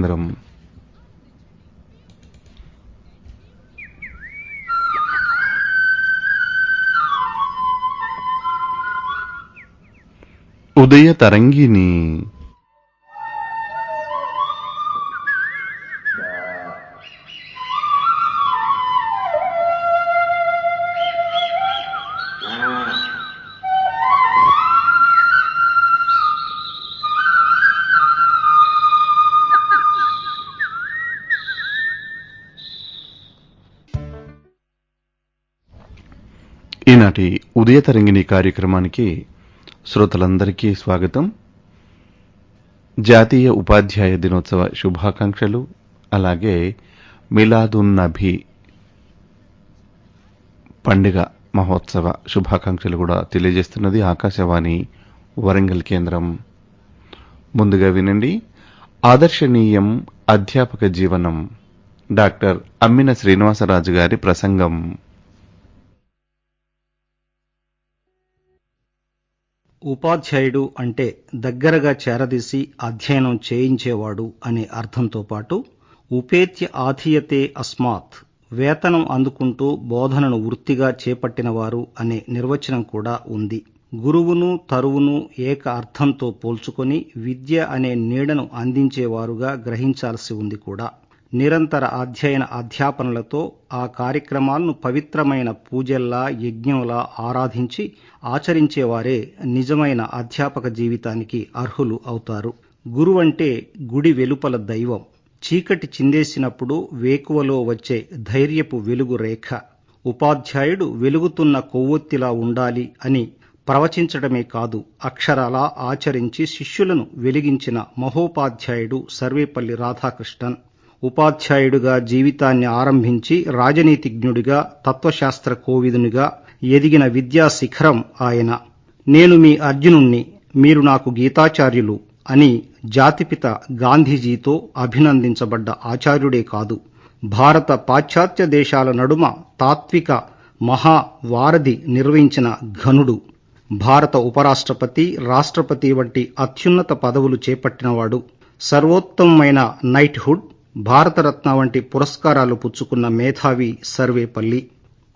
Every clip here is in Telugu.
అందరం ఉదయ తరంగిని ఈనాటి ఉదయ తరంగిణి కార్యక్రమానికి శ్రోతలందరికీ స్వాగతం. జాతీయ ఉపాధ్యాయ దినోత్సవ శుభాకాంక్షలు అలాగే మిలాదున్నభి పండుగ మహోత్సవ శుభాకాంక్షలు కూడా తెలియజేస్తున్నది ఆకాశవాణి వరంగల్ కేంద్రం. ముందుగా వినండి. ఆదర్శనీయం అధ్యాపక జీవనం. డాక్టర్ అమ్మిన శ్రీనివాసరాజు గారి ప్రసంగం. ఉపాధ్యాయుడు అంటే దగ్గరగా చేరదీసి అధ్యయనం చేయించేవాడు అనే అర్థంతో పాటు ఉపేత్య ఆధీయతే అస్మాత్ వేతనం అందుకుంటూ బోధనను వృత్తిగా చేపట్టినవారు అనే నిర్వచనం కూడా ఉంది. గురువును తరువును ఏక అర్థంతో పోల్చుకొని విద్య అనే నీడను అందించేవారుగా గ్రహించాల్సి ఉంది కూడా. నిరంతర అధ్యయన అధ్యాపనలతో ఆ కార్యక్రమాలను పవిత్రమైన పూజల్లా యజ్ఞంలా ఆరాధించి ఆచరించేవారే నిజమైన అధ్యాపక జీవితానికి అర్హులు అవుతారు. గురువంటే గుడి వెలుపల దైవం. చీకటి చిందేసినప్పుడు వేకువలో వచ్చే ధైర్యపు వెలుగు రేఖ. ఉపాధ్యాయుడు వెలుగుతున్న కొవ్వొత్తిలా ఉండాలి అని ప్రవచించడమే కాదు అక్షరాలా ఆచరించి శిష్యులను వెలిగించిన మహోపాధ్యాయుడు సర్వేపల్లి రాధాకృష్ణన్. ఉపాధ్యాయుడిగా జీవితాన్ని ఆరంభించి రాజనీతిజ్ఞుడిగా తత్వశాస్త్ర కోవిదునిగా ఎదిగిన విద్యా శిఖరం ఆయన. నేను మీ అర్జునుణ్ణి మీరు నాకు గీతాచార్యులు అని జాతిపిత గాంధీజీతో అభినందించబడ్డ ఆచార్యుడే కాదు. భారత పాశ్చాత్య దేశాల నడుమ తాత్విక మహా వారధి నిర్వహించిన ఘనుడు. భారత ఉపరాష్ట్రపతి రాష్ట్రపతి వంటి అత్యున్నత పదవులు చేపట్టినవాడు. సర్వోత్తమమైన నైట్హుడ్ భారతరత్న వంటి పురస్కారాలు పుచ్చుకున్న మేధావి సర్వేపల్లి.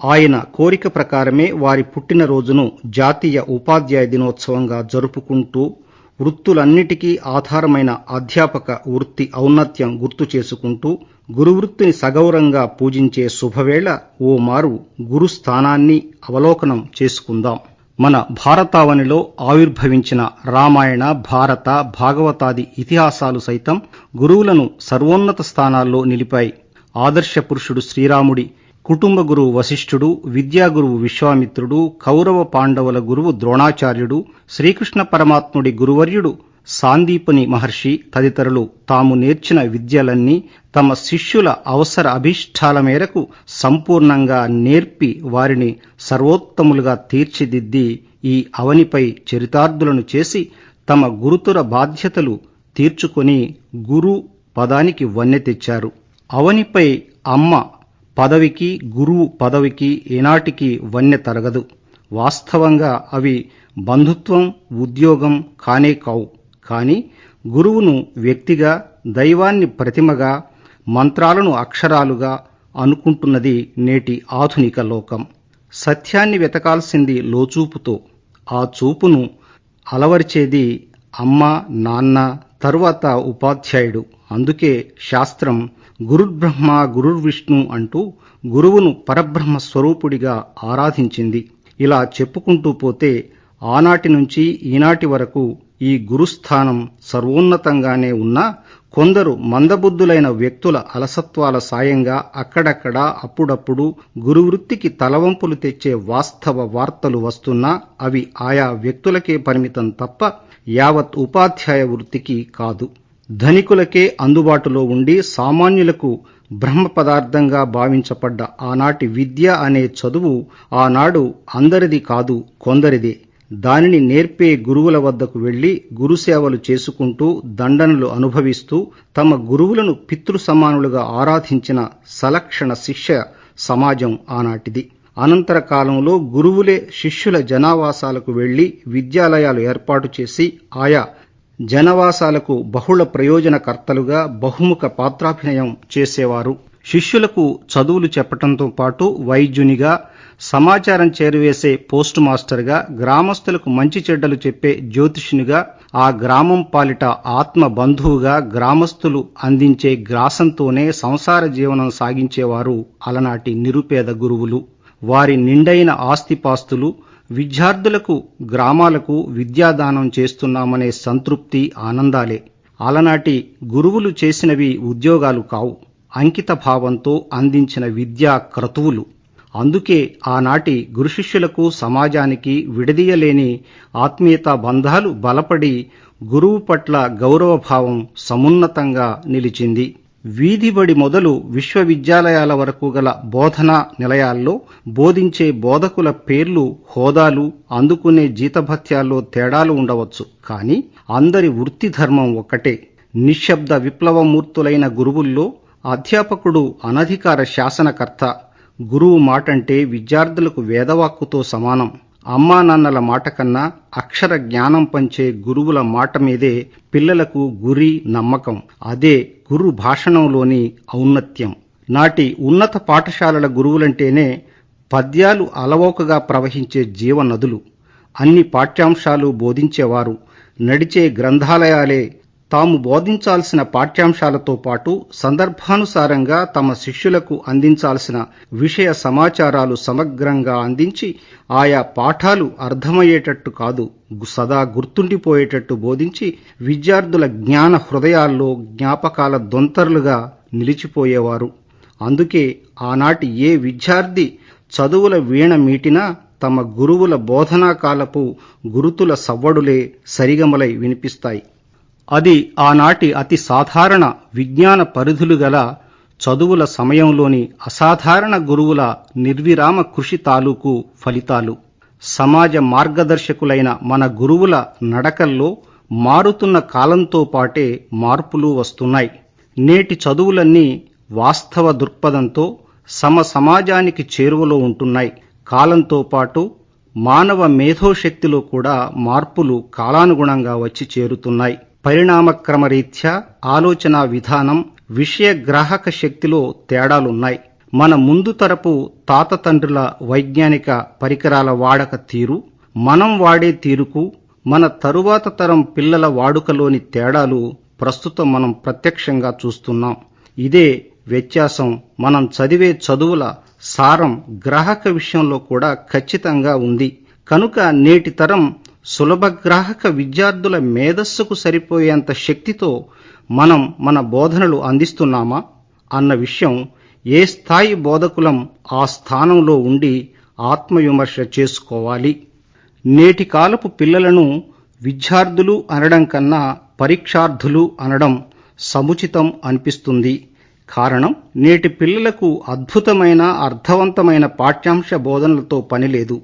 ఆయన కోరిక ప్రకారమే వారి పుట్టినరోజును జాతీయ ఉపాధ్యాయ దినోత్సవంగా జరుపుకుంటూ వృత్తులన్నిటికీ ఆధారమైన అధ్యాపక వృత్తి ఔన్నత్యం గుర్తు చేసుకుంటూ గురువృత్తిని సగౌరంగా పూజించే శుభవేళ ఓ మారు గురు స్థానాన్ని అవలోకనం చేసుకుందాం. మన భారతావనిలో ఆవిర్భవించిన రామాయణ భారత భాగవతాది ఇతిహాసాలు సైతం గురువులను సర్వోన్నత స్థానాల్లో నిలిపాయి. ఆదర్శ పురుషుడు శ్రీరాముడి కుటుంబ గురువు వశిష్ఠుడు విద్యాగురువు విశ్వామిత్రుడు కౌరవ పాండవుల గురువు ద్రోణాచార్యుడు శ్రీకృష్ణ పరమాత్ముడి గురువర్యుడు సాందీపుని మహర్షి తదితరులు తాము నేర్చిన విద్యలన్నీ తమ శిష్యుల అవసర అభిష్టాల మేరకు సంపూర్ణంగా నేర్పి వారిని సర్వోత్తములుగా తీర్చిదిద్ది ఈ అవనిపై చరితార్థులను చేసి తమ గురుతుర బాధ్యతలు తీర్చుకొని గురు పదానికి వన్నె తెచ్చారు. అవనిపై అమ్మ పదవికి గురువు పదవికి ఏనాటికి వన్నె తరగదు. వాస్తవంగా అవి బంధుత్వం ఉద్యోగం కానే కావు. కానీ గురువును వ్యక్తిగా దైవాన్ని ప్రతిమగా మంత్రాలను అక్షరాలుగా అనుకుంటున్నది నేటి ఆధునిక లోకం. సత్యాన్ని వెతకాల్సింది లోచూపుతో. ఆ చూపును అలవరిచేది అమ్మ నాన్న తరువాత ఉపాధ్యాయుడు. అందుకే శాస్త్రం గురుర్బ్రహ్మ గురుర్విష్ణు అంటూ గురువును పరబ్రహ్మ స్వరూపుడిగా ఆరాధించింది. ఇలా చెప్పుకుంటూ పోతే ఆనాటి నుంచి ఈనాటి వరకు ఈ గురుస్థానం సర్వోన్నతంగానే ఉన్నా కొందరు మందబుద్ధులైన వ్యక్తుల అలసత్వాల సాయంగా అక్కడక్కడ అప్పుడప్పుడు గురువృత్తికి తలవంపులు తెచ్చే వాస్తవ వార్తలు వస్తున్నా అవి ఆయా వ్యక్తులకే పరిమితం తప్ప యావత్ ఉపాధ్యాయ వృత్తికి కాదు. ధనికులకే అందుబాటులో ఉండి సామాన్యులకు బ్రహ్మ పదార్థంగా భావించబడ్డ ఆనాటి విద్య అనే చదువు ఆనాడు అందరిది కాదు కొందరిదే. దానిని నేర్పే గురువుల వద్దకు వెళ్ళి గురుసేవలు చేసుకుంటూ దండనలు అనుభవిస్తూ తమ గురువులను పితృ సమానులుగా ఆరాధించిన సలక్షణ శిష్య సమాజం ఆనాటిది. అనంతర కాలంలో గురువులే శిష్యుల జనావాసాలకు వెళ్ళి విద్యాలయాలు ఏర్పాటు చేసి ఆయా జనవాసాలకు బహుళ ప్రయోజనకర్తలుగా బహుముఖ పాత్రాభినయం చేసేవారు. శిష్యులకు చదువులు చెప్పటంతో పాటు వైద్యునిగా సమాచారం చేరవేసే పోస్ట్ మాస్టర్గా గ్రామస్తులకు మంచి చెడ్డలు చెప్పే జ్యోతిషునిగా ఆ గ్రామం పాలిట ఆత్మ బంధువుగా గ్రామస్తులు అందించే గ్రాసంతోనే సంసార జీవనం సాగించేవారు అలనాటి నిరుపేద గురువులు. వారి నిండైన ఆస్తిపాస్తులు విద్యార్థులకు గ్రామాలకు విద్యాదానం చేస్తున్నామనే సంతృప్తి ఆనందాలే. అలనాటి గురువులు చేసినవి ఉద్యోగాలు కావు. అంకిత భావంతో అందించిన విద్యా క్రతువులు. అందుకే ఆనాటి గురుశిష్యులకు సమాజానికి విడదీయలేని ఆత్మీయతా బంధాలు బలపడి గురువు పట్ల గౌరవభావం సమున్నతంగా నిలిచింది. వీధిబడి మొదలు విశ్వవిద్యాలయాల వరకు గల బోధనా నిలయాల్లో బోధించే బోధకుల పేర్లు హోదాలు అందుకునే జీతభత్యాల్లో తేడాలు ఉండవచ్చు. కానీ అందరి వృత్తి ధర్మం ఒక్కటే. నిశ్శబ్ద విప్లవమూర్తులైన గురువుల్లో అధ్యాపకుడు అనధికార శాసనకర్త గురువు మాటంటే విద్యార్థులకు వేదవాక్కుతో సమానం. అమ్మా నాన్నల మాట కన్నా అక్షర జ్ఞానం పంచే గురువుల మాట మీదే పిల్లలకు గురి నమ్మకం. అదే గురు భాషణంలోని ఔన్నత్యం. నాటి ఉన్నత పాఠశాలల గురువులంటేనే పద్యాలు అలవోకగా ప్రవహించే జీవనదులు. అన్ని పాఠ్యాంశాలు బోధించేవారు. నడిచే గ్రంథాలయాలే తాము బోధించాల్సిన పాఠ్యాంశాలతో పాటు సందర్భానుసారంగా తమ శిష్యులకు అందించాల్సిన విషయ సమాచారాలు సమగ్రంగా అందించి ఆయా పాఠాలు అర్థమయ్యేటట్టు కాదు సదా గుర్తుండిపోయేటట్టు బోధించి విద్యార్థుల జ్ఞాన హృదయాల్లో జ్ఞాపకాల దొంతర్లుగా నిలిచిపోయేవారు. అందుకే ఆనాటి ఏ విద్యార్థి చదువుల వీణ మీటినా తమ గురువుల బోధనాకాలపు గురుతుల సవ్వడులే సరిగమలై వినిపిస్తాయి. అది ఆనాటి అతి సాధారణ విజ్ఞాన పరిధులు గల చదువుల సమయంలోని అసాధారణ గురువుల నిర్విరామ కృషి తాలూకు ఫలితాలు. సమాజ మార్గదర్శకులైన మన గురువుల నడకల్లో మారుతున్న కాలంతో పాటే మార్పులు వస్తున్నాయి. నేటి చదువులన్నీ వాస్తవ దృక్పథంతో సమ సమాజానికి చేరువలో ఉంటున్నాయి. కాలంతో పాటు మానవ మేధోశక్తిలో కూడా మార్పులు కాలానుగుణంగా వచ్చి చేరుతున్నాయి. పరిణామక్రమరీత్యా ఆలోచన విధానం విషయ గ్రాహక శక్తిలో తేడాలున్నాయి. మన ముందు తరపు తాత తండ్రుల వైజ్ఞానిక పరికరాల వాడక తీరు మనం వాడే తీరుకు మన తరువాత తరం పిల్లల వాడుకలోని తేడాలు ప్రస్తుతం మనం ప్రత్యక్షంగా చూస్తున్నాం. ఇదే వ్యత్యాసం మనం చదివే చదువుల సారం గ్రాహక విషయంలో కూడా ఖచ్చితంగా ఉంది. కనుక నేటి తరం సులభగ్రాహక విద్యార్థుల మేధస్సుకు సరిపోయేంత శక్తితో మనం మన బోధనలు అందిస్తున్నామా అన్న విషయం ఏ స్థాయి బోధకులం ఆ స్థానంలో ఉండి ఆత్మవిమర్శ చేసుకోవాలి. నేటి కాలపు పిల్లలను విద్యార్థులు అనడం కన్నా పరీక్షార్థులు అనడం సముచితం అనిపిస్తుంది. కారణం నేటి పిల్లలకు అద్భుతమైన అర్థవంతమైన పాఠ్యాంశ బోధనలతో పనిలేదు.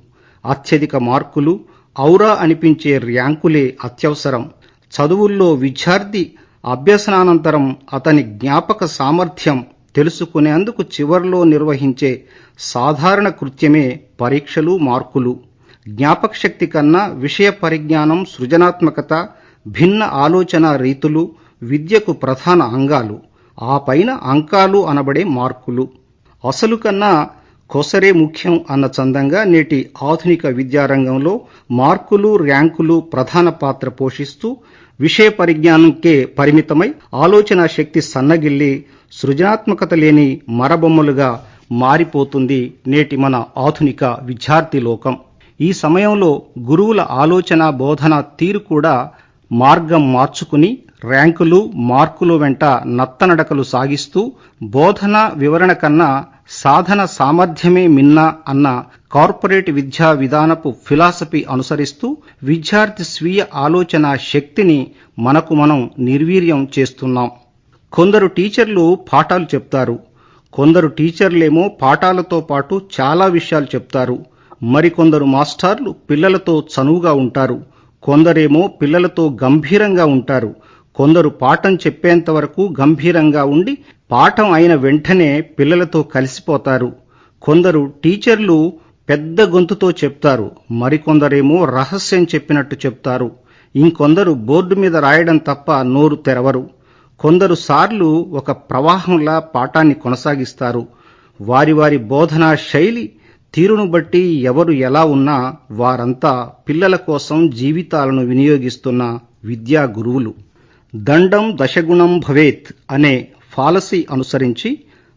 అత్యధిక మార్కులు ఔరా అనిపించే ర్యాంకులే అత్యవసరం. చదువుల్లో విద్యార్థి అభ్యసనానంతరం అతని జ్ఞాపక సామర్థ్యం తెలుసుకునేందుకు చివర్లో నిర్వహించే సాధారణ కృత్యమే పరీక్షలు మార్కులు. జ్ఞాపకశక్తి కన్నా విషయ పరిజ్ఞానం సృజనాత్మకత భిన్న ఆలోచన రీతులు విద్యకు ప్రధాన అంగాలు. ఆ పైన అంకాలు అనబడే మార్కులు. అసలు కన్నా కొసరే ముఖ్యం అన్న చందంగా నేటి ఆధునిక విద్యారంగంలో మార్కులు ర్యాంకులు ప్రధాన పాత్ర పోషిస్తూ విషయ పరిజ్ఞానంకే పరిమితమై ఆలోచన శక్తి సన్నగిల్లి సృజనాత్మకత లేని మరబొమ్మలుగా మారిపోతుంది నేటి మన ఆధునిక విద్యార్థి లోకం. ఈ సమయంలో గురువుల ఆలోచన బోధన తీరు కూడా మార్గం మార్చుకుని ర్యాంకులు మార్కులు వెంట నత్తనడకలు సాగిస్తూ బోధన వివరణ కన్నా సాధన సామర్థ్యమే మిన్న అన్న కార్పొరేట్ విద్యా విధానపు ఫిలాసఫీ అనుసరిస్తూ విద్యార్థి స్వీయ ఆలోచన శక్తిని మనకు మనం నిర్వీర్యం చేస్తున్నాం. కొందరు టీచర్లు పాఠాలు చెప్తారు. కొందరు టీచర్లేమో పాఠాలతో పాటు చాలా విషయాలు చెప్తారు. మరికొందరు మాస్టర్లు పిల్లలతో చనువుగా ఉంటారు. కొందరేమో పిల్లలతో గంభీరంగా ఉంటారు. కొందరు పాఠం చెప్పేంత వరకు గంభీరంగా ఉండి పాఠం అయిన వెంటనే పిల్లలతో కలిసిపోతారు. కొందరు టీచర్లు పెద్ద గొంతుతో చెప్తారు. మరికొందరేమో రహస్యం చెప్పినట్టు చెప్తారు. ఇంకొందరు బోర్డు మీద రాయడం తప్ప నోరు తెరవరు. కొందరు సార్లు ఒక ప్రవాహంలా పాఠాన్ని కొనసాగిస్తారు. వారి వారి బోధనా శైలి తీరును బట్టి ఎవరు ఎలా ఉన్నా వారంతా పిల్లల కోసం జీవితాలను వినియోగిస్తున్న విద్యా గురువులు. దండం దశగుణం భవేత్ అనే ఫాలసీ అనుసరించి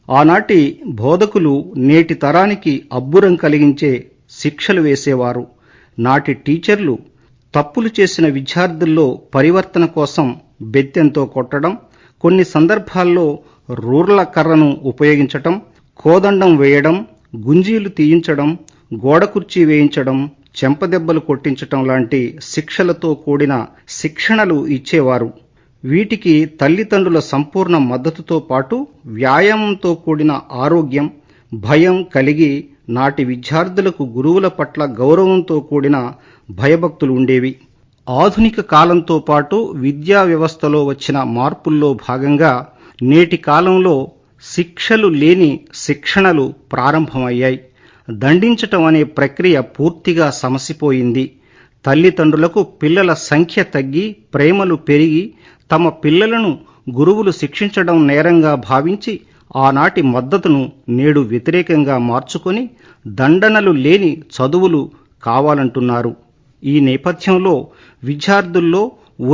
ఆనాటి బోధకులు నేటి తరానికి అబ్బురం కలిగించే శిక్షలు వేసేవారు. నాటి టీచర్లు తప్పులు చేసిన విద్యార్థుల్లో పరివర్తన కోసం బెత్తెంతో కొట్టడం కొన్ని సందర్భాల్లో రూర్ల కర్రను ఉపయోగించటం కోదండం వేయడం గుంజీలు తీయించడం గోడ కుర్చీ వేయించడం చెంపదెబ్బలు కొట్టించటం లాంటి శిక్షలతో కూడిన శిక్షణలు ఇచ్చేవారు. వీటికి తల్లిదండ్రుల సంపూర్ణ మద్దతుతో పాటు వ్యాయామంతో కూడిన ఆరోగ్యం భయం కలిగి నాటి విద్యార్థులకు గురువుల పట్ల గౌరవంతో కూడిన భయభక్తులు ఉండేవి. ఆధునిక కాలంతో పాటు విద్యా వ్యవస్థలో వచ్చిన మార్పుల్లో భాగంగా నేటి కాలంలో శిక్షలు లేని శిక్షణలు ప్రారంభమయ్యాయి. దండించటం అనే ప్రక్రియ పూర్తిగా సమసిపోయింది. తల్లిదండ్రులకు పిల్లల సంఖ్య తగ్గి ప్రేమలు పెరిగి తమ పిల్లలను గురువులు శిక్షించడం నేరంగా భావించి ఆనాటి మద్దతును నేడు వ్యతిరేకంగా మార్చుకొని దండనలు లేని చదువులు కావాలంటున్నారు. ఈ నేపథ్యంలో విద్యార్థుల్లో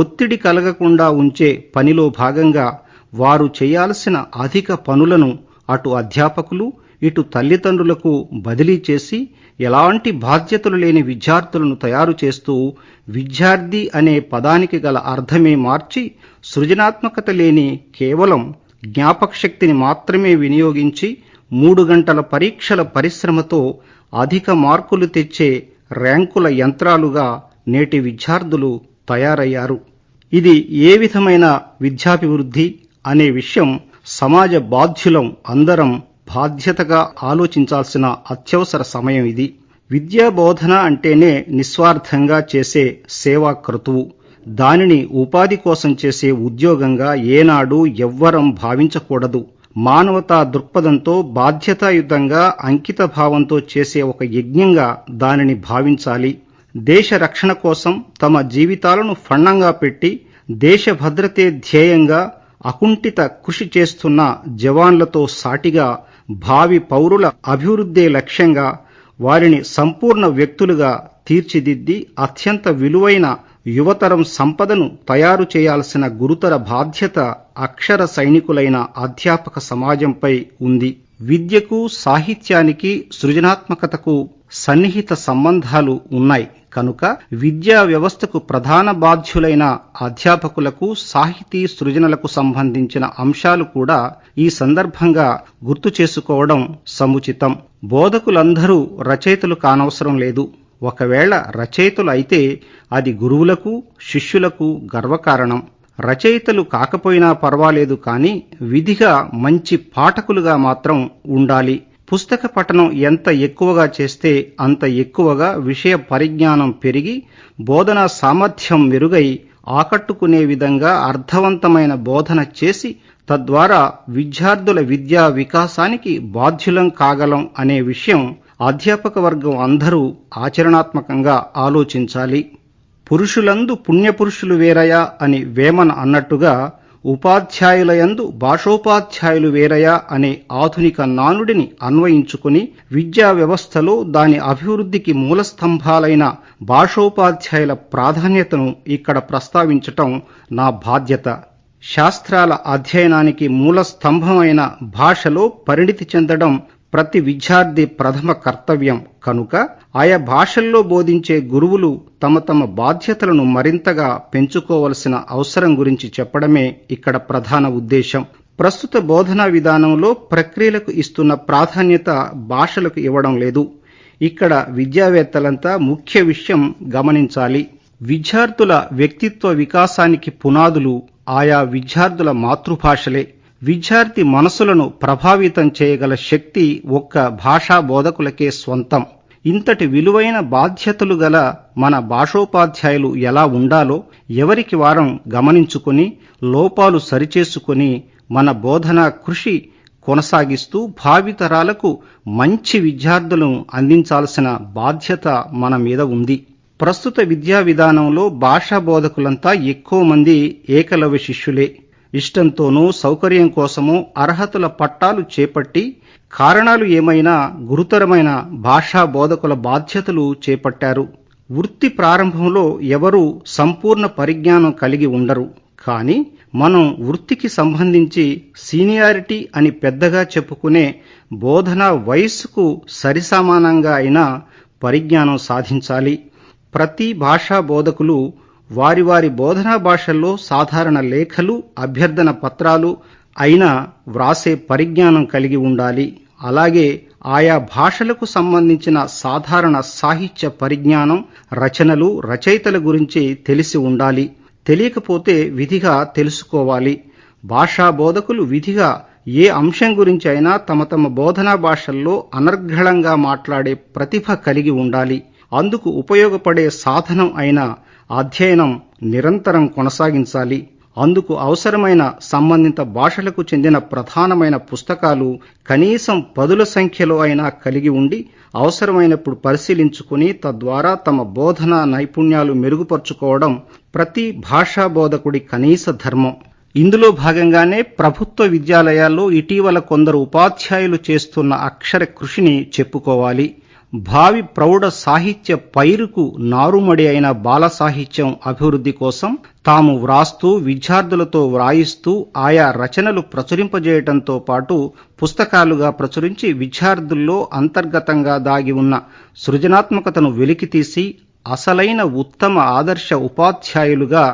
ఒత్తిడి కలగకుండా ఉంచే పనిలో భాగంగా వారు చేయాల్సిన అధిక పనులను అటు అధ్యాపకులు ఇటు తల్లిదండ్రులకు బదిలీ చేసి ఎలాంటి బాధ్యతలు లేని విద్యార్థులను తయారు చేస్తూ విద్యార్థి అనే పదానికి గల అర్థమే మార్చి సృజనాత్మకత లేని కేవలం జ్ఞాపక శక్తిని మాత్రమే వినియోగించి మూడు గంటల పరీక్షల పరిశ్రమతో అధిక మార్కులు తెచ్చే ర్యాంకుల యంత్రాలుగా నేటి విద్యార్థులు తయారయ్యారు. ఇది ఏ విధమైన విద్యాభివృద్ధి అనే విషయం సమాజ బాధ్యులం అందరం బాధ్యతగా ఆలోచించాల్సిన అత్యవసర సమయం ఇది. విద్యా బోధన అంటేనే నిస్వార్థంగా చేసే సేవా క్రతువు దానిని ఉపాధి కోసం చేసే ఉద్యోగంగా ఏనాడు ఎవ్వరం భావించకూడదు. మానవతా దృక్పథంతో బాధ్యతాయుతంగా అంకిత భావంతో చేసే ఒక యజ్ఞంగా దానిని భావించాలి. దేశ రక్షణ కోసం తమ జీవితాలను ఫండంగా పెట్టి దేశ భద్రతే ధ్యేయంగా అకుంఠిత కృషి చేస్తున్న జవాన్లతో సాటిగా భావి పౌరుల అభివృద్ధే లక్ష్యంగా వారిని సంపూర్ణ వ్యక్తులుగా తీర్చిదిద్ది అత్యంత విలువైన యువతరం సంపదను తయారు చేయాల్సిన గురుతర బాధ్యత అక్షర సైనికులైన అధ్యాపక సమాజంపై ఉంది. విద్యకు సాహిత్యానికి సృజనాత్మకతకు సన్నిహిత సంబంధాలు ఉన్నాయి. కనుక విద్యా వ్యవస్థకు ప్రధాన బాధ్యులైన అధ్యాపకులకు సాహితీ సృజనలకు సంబంధించిన అంశాలు కూడా ఈ సందర్భంగా గుర్తు చేసుకోవడం సముచితం. బోధకులందరూ రచయితలు కానవసరం లేదు. ఒకవేళ రచయితలు అయితే అది గురువులకు శిష్యులకు గర్వకారణం. రచయితలు కాకపోయినా పర్వాలేదు కానీ విధిగా మంచి పాఠకులుగా మాత్రం ఉండాలి. పుస్తక పఠనం ఎంత ఎక్కువగా చేస్తే అంత ఎక్కువగా విషయ పరిజ్ఞానం పెరిగి బోధనా సామర్థ్యం మెరుగై ఆకట్టుకునే విధంగా అర్థవంతమైన బోధన చేసి తద్వారా విద్యార్థుల విద్యా వికాసానికి బాధ్యులం కాగలం అనే విషయం అధ్యాపక వర్గం అందరూ ఆచరణాత్మకంగా ఆలోచించాలి. పురుషులందు పుణ్యపురుషులు వేరయా అని వేమన అన్నట్టుగా ఉపాధ్యాయులయందు భాషోపాధ్యాయులు వేరయా అనే ఆధునిక నానుడిని అన్వయించుకుని విద్యా వ్యవస్థలో దాని అభివృద్ధికి మూలస్తంభాలైన భాషోపాధ్యాయుల ప్రాధాన్యతను ఇక్కడ ప్రస్తావించటం నా బాధ్యత. శాస్త్రాల అధ్యయనానికి మూల స్తంభమైన భాషలో పరిణితి చెందడం ప్రతి విద్యార్థి ప్రథమ కర్తవ్యం కనుక ఆయా భాషల్లో బోధించే గురువులు తమ తమ బాధ్యతలను మరింతగా పెంచుకోవలసిన అవసరం గురించి చెప్పడమే ఇక్కడ ప్రధాన ఉద్దేశం. ప్రస్తుత బోధనా విధానంలో ప్రక్రియలకు ఇస్తున్న ప్రాధాన్యత భాషలకు ఇవ్వడం లేదు. ఇక్కడ విద్యావేత్తలంతా ముఖ్య విషయం గమనించాలి. విద్యార్థుల వ్యక్తిత్వ వికాసానికి పునాదులు ఆయా విద్యార్థుల మాతృభాషలే. విద్యార్థి మనసులను ప్రభావితం చేయగల శక్తి ఒక్క భాషా బోధకులకే స్వంతం. ఇంతటి విలువైన బాధ్యతలు గల మన భాషోపాధ్యాయులు ఎలా ఉండాలో ఎవరికి వారం గమనించుకుని లోపాలు సరిచేసుకుని మన బోధనా కృషి కొనసాగిస్తూ భావితరాలకు మంచి విద్యార్థులను అందించాల్సిన బాధ్యత మన మీద ఉంది. ప్రస్తుత విద్యా విధానంలో భాషా బోధకులంతా ఎక్కువ మంది ఏకలవ్య శిష్యులే. ఇష్టంతోనూ సౌకర్యం కోసమో అర్హతల పట్టాలు చేపట్టి కారణాలు ఏమైనా గురుతరమైన భాషా బోధకుల బాధ్యతలు చేపట్టారు. వృత్తి ప్రారంభంలో ఎవరూ సంపూర్ణ పరిజ్ఞానం కలిగి ఉండరు. కానీ మనం వృత్తికి సంబంధించి సీనియారిటీ అని పెద్దగా చెప్పుకునే బోధనా వయస్సుకు సరిసమానంగా అయినా పరిజ్ఞానం సాధించాలి. ప్రతి భాషా బోధకులు వారి వారి బోధనా భాషల్లో సాధారణ లేఖలు అభ్యర్థన పత్రాలు అయినా వ్రాసే పరిజ్ఞానం కలిగి ఉండాలి. అలాగే ఆయా భాషలకు సంబంధించిన సాధారణ సాహిత్య పరిజ్ఞానం రచనలు రచయితల గురించి తెలిసి ఉండాలి. తెలియకపోతే విధిగా తెలుసుకోవాలి. భాషా బోధకులు విధిగా ఏ అంశం గురించి అయినా తమ తమ బోధనా భాషల్లో అనర్ఘళంగా మాట్లాడే ప్రతిభ కలిగి ఉండాలి. అందుకు ఉపయోగపడే సాధనం అయిన అధ్యయనం నిరంతరం కొనసాగించాలి. అందుకు అవసరమైన సంబంధిత భాషలకు చెందిన ప్రధానమైన పుస్తకాలు కనీసం పదుల సంఖ్యలో అయినా కలిగి ఉండి అవసరమైనప్పుడు పరిశీలించుకుని తద్వారా తమ బోధనా నైపుణ్యాలు మెరుగుపరుచుకోవడం ప్రతి భాషా బోధకుడి కనీస ధర్మం. ఇందులో భాగంగానే ప్రభుత్వ విద్యాలయాల్లో ఇటీవల కొందరు ఉపాధ్యాయులు చేస్తున్న అక్షర కృషిని చెప్పుకోవాలి. భావి ప్రౌఢ సాహిత్య పైరుకు నారుమడి అయిన బాల సాహిత్యం అభివృద్ధి కోసం తాము వ్రాస్తూ విద్యార్థులతో వ్రాయిస్తూ ఆయా రచనలు ప్రచురింపజేయటంతో పాటు పుస్తకాలుగా ప్రచురించి విద్యార్థుల్లో అంతర్గతంగా దాగి ఉన్న సృజనాత్మకతను వెలికితీసి అసలైన ఉత్తమ ఆదర్శ ఉపాధ్యాయులుగా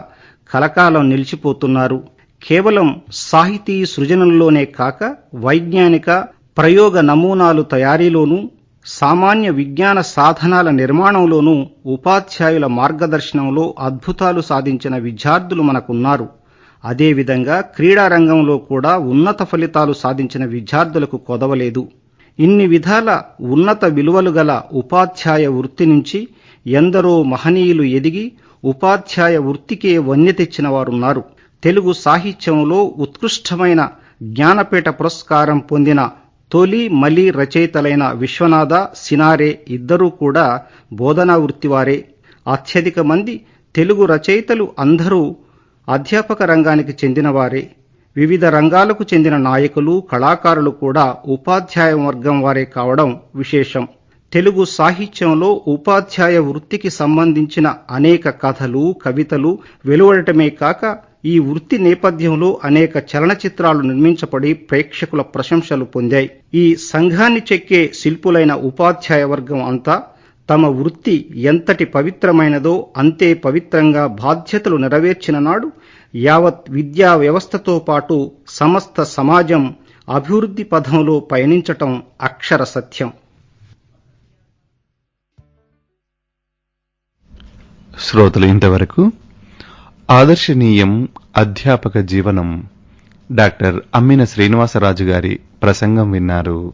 కలకాలం నిలిచిపోతున్నారు. కేవలం సాహితీ సృజనంలోనే కాక వైజ్ఞానిక ప్రయోగ నమూనాలు తయారీలోనూ సామాన్య విజ్ఞాన సాధనాల నిర్మాణంలోనూ ఉపాధ్యాయుల మార్గదర్శనంలో అద్భుతాలు సాధించిన విద్యార్థులు మనకున్నారు. అదేవిధంగా క్రీడారంగంలో కూడా ఉన్నత ఫలితాలు సాధించిన విద్యార్థులకు కొదవలేదు. ఇన్ని విధాల ఉన్నత విలువలు గల ఉపాధ్యాయ వృత్తి నుంచి ఎందరో మహనీయులు ఎదిగి ఉపాధ్యాయ వృత్తికే వన్య తెచ్చిన వారున్నారు. తెలుగు సాహిత్యంలో ఉత్కృష్టమైన జ్ఞానపీఠ పురస్కారం పొందిన తొలి మలి రచయితలైన విశ్వనాథ సినారే ఇద్దరూ కూడా బోధనా వృత్తివారే. అత్యధిక మంది తెలుగు రచయితలు అందరూ అధ్యాపక రంగానికి చెందినవారే. వివిధ రంగాలకు చెందిన నాయకులు కళాకారులు కూడా ఉపాధ్యాయ వర్గం వారే కావడం విశేషం. తెలుగు సాహిత్యంలో ఉపాధ్యాయ వృత్తికి సంబంధించిన అనేక కథలు కవితలు వెలువడటమే కాక ఈ వృత్తి నేపథ్యంలో అనేక చలనచిత్రాలు నిర్మించబడి ప్రేక్షకుల ప్రశంసలు పొందాయి. ఈ సంఘాన్ని చెక్కే శిల్పులైన ఉపాధ్యాయ వర్గం అంతా తమ వృత్తి ఎంతటి పవిత్రమైనదో అంతే పవిత్రంగా బాధ్యతలు నెరవేర్చిన నాడు యావత్ విద్యా వ్యవస్థతో పాటు సమస్త సమాజం అభివృద్ధి పథంలో పయనించటం అక్షర సత్యం. శ్రోతలు ఇంతవరకు ఆదర్శనీయం అధ్యాపక జీవనం. డాక్టర్ అమ్మిన శ్రీనివాసరాజు గారి ప్రసంగం విన్నారు.